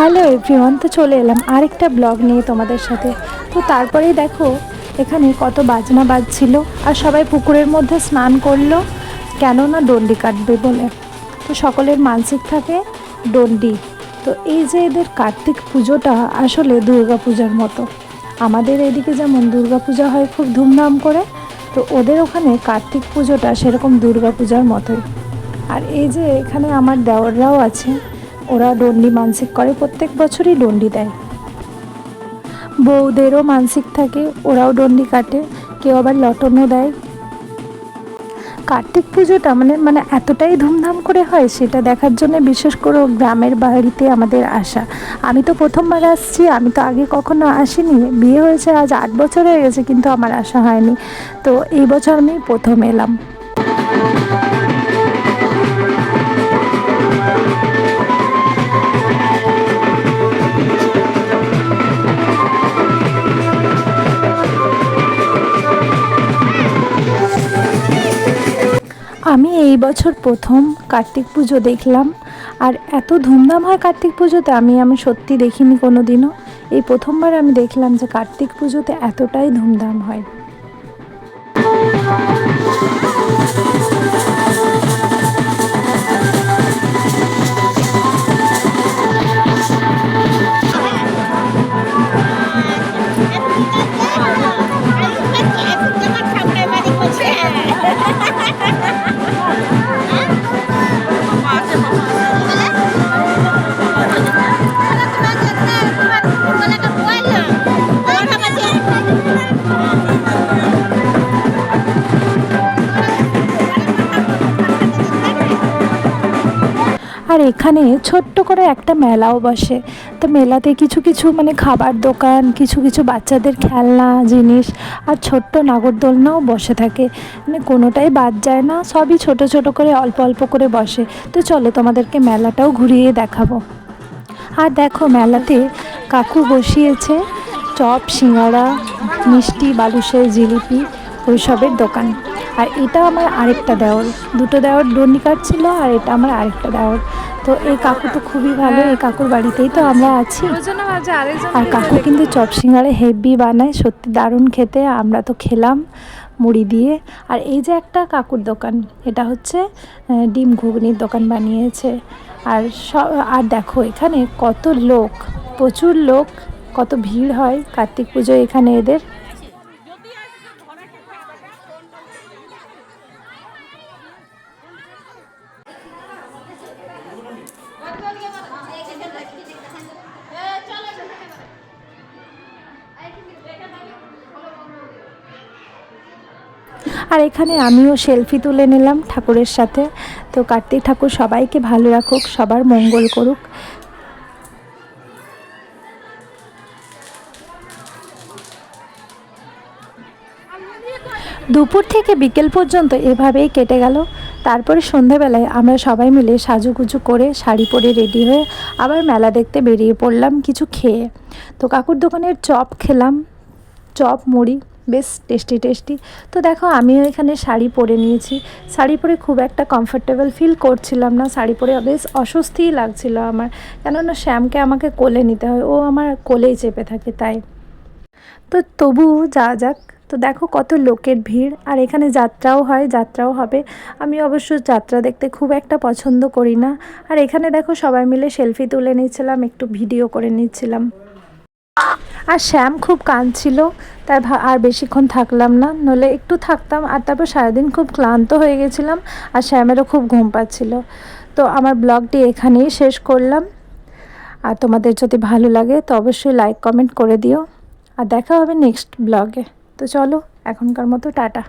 Hello everyone, তো চলে এলাম আরেকটা ব্লগ নিয়ে তোমাদের সাথে। তো তারপরেই দেখো, এখানে কত বাজনা বাজছিল আর সবাই পুকুরের মধ্যে স্নান করল, কেননা ডন্ডি কাটবে বলে। তো সকলের মানসিক থাকে ডন্ডি। তো এই যে এদের কার্তিক পুজোটা আসলে দুর্গা পূজার মতো। আমাদের এদিকে যেমন দুর্গা পূজা হয় খুব ধুমধাম করে, তো ওদের ওখানে কার্তিক পুজোটা সেরকম দুর্গা পূজার মতোই। আর এই যে এখানে আমার দেওররাও আছে ওরা ডন্ডি মানসিক করে, প্রত্যেক বছরই ডন্ডি দেয়। বউদেরও মানসিক থাকে, ওরাও ডন্ডি কাটে, কেউ আবার লটনও দেয়। কার্তিক পুজোটা মানে মানে এতটাই ধুমধাম করে হয়, সেটা দেখার জন্য বিশেষ করে গ্রামের বাড়িতে আমাদের আসা। আমি তো প্রথমবার আসছি, আমি তো আগে কখনো আসিনি। বিয়ে হয়েছে আজ আট বছর হয়ে গেছে, কিন্তু আমার আসা হয়নি। তো এই বছর আমি প্রথম এলাম। আমি এই বছর প্রথম কার্তিক পুজো দেখলাম, আর এত ধুমধাম হয় কার্তিক পুজোতে, আমি আমি সত্যি দেখিনি কোনো দিনও এই প্রথমবার আমি দেখলাম যে কার্তিক পুজোতে এতটাই ধুমধাম হয়। আর এখানে ছোট্ট করে একটা মেলাও বসে। তো মেলাতে কিছু কিছু মানে খাবার দোকান, কিছু কিছু বাচ্চাদের খেলনা জিনিস আর ছোট্ট নাগরদোলনাও বসে থাকে। মানে কোনোটাই বাদ যায় না, সবই ছোট ছোট করে, অল্প অল্প করে বসে। তো চলো তোমাদেরকে মেলাটাও ঘুরিয়ে দেখাবো। আর দেখো মেলাতে কাকু বসিয়েছে চপ সিঙ্গারা মিষ্টি বালুশের জিলিপি, ওইসবের দোকান। আর এটা আমার আরেকটা দেওর। দুটো দেওর ডন্ডি কাটছিল আর এটা আমার আরেকটা দেওর। তো এই কাকু তো খুবই ভালো এই কাকুর বাড়িতেই তো আমরা আছি। আর কাকু কিন্তু চপ সিঙ্গারে হেভি বানায় সত্যি দারুণ খেতে আমরা তো খেলাম মুড়ি দিয়ে। আর এই যে একটা কাকুর দোকান এটা হচ্ছে ডিম ঘুগনির দোকান বানিয়েছে। আর সব আর দেখো এখানে কত লোক প্রচুর লোক কত ভিড় হয় কার্তিক পুজো এখানে এদের। আর এখানে আমিও সেলফি তুলে নিলাম ঠাকুরের সাথে। তো কার্তিক ঠাকুর, সবাইকে ভালো রাখুক, সবার মঙ্গল করুক। দুপুর থেকে বিকেল পর্যন্ত এভাবেই কেটে গেল। তারপরে সন্ধেবেলায় আমরা সবাই মিলে সাজুগুজু করে শাড়ি পরে রেডি হয়ে আবার মেলা দেখতে বেরিয়ে পড়লাম কিছু খেয়ে। তো কাকুর দোকানের চপ খেলাম, চপ, মুড়ি। বেশ টেস্টি টেস্টি। তো দেখো, আমিও এখানে শাড়ি পরে নিয়েছি। শাড়ি পরে খুব একটা কমফোর্টেবল ফিল করছিলাম না। শাড়ি পরে বেশ অস্বস্তিই লাগছিল আমার। কেননা শ্যামকে আমাকে কোলে নিতে হয়। ও আমার কোলেই চেপে থাকে, তাই। তো তবু যা যাক। তো দেখো, কত লোকের ভিড়। আর এখানে যাত্রাও হয়, যাত্রাও হবে। আমি অবশ্য যাত্রা দেখতে খুব একটা পছন্দ করি না। আর এখানে দেখো, সবাই মিলে সেলফি তুলে নিচ্ছিলাম একটু ভিডিও করে নিচ্ছিলাম। আর শ্যাম খুব কাঁদছিল, তাই আর বেশিক্ষণ থাকলাম না। নলে একটু থাকতাম, আর তারপর সারাদিন খুব ক্লান্ত হয়ে গেছিলাম, আর শ্যামেরও খুব ঘুম পাচ্ছিল। তো আমার ব্লগটি এখানেই শেষ করলাম। আর তোমাদের যদি ভালো লাগে, তো অবশ্যই লাইক কমেন্ট করে দিও। আর দেখা হবে নেক্সট ব্লগে। তো চলো, এখনকার মতো টাটা।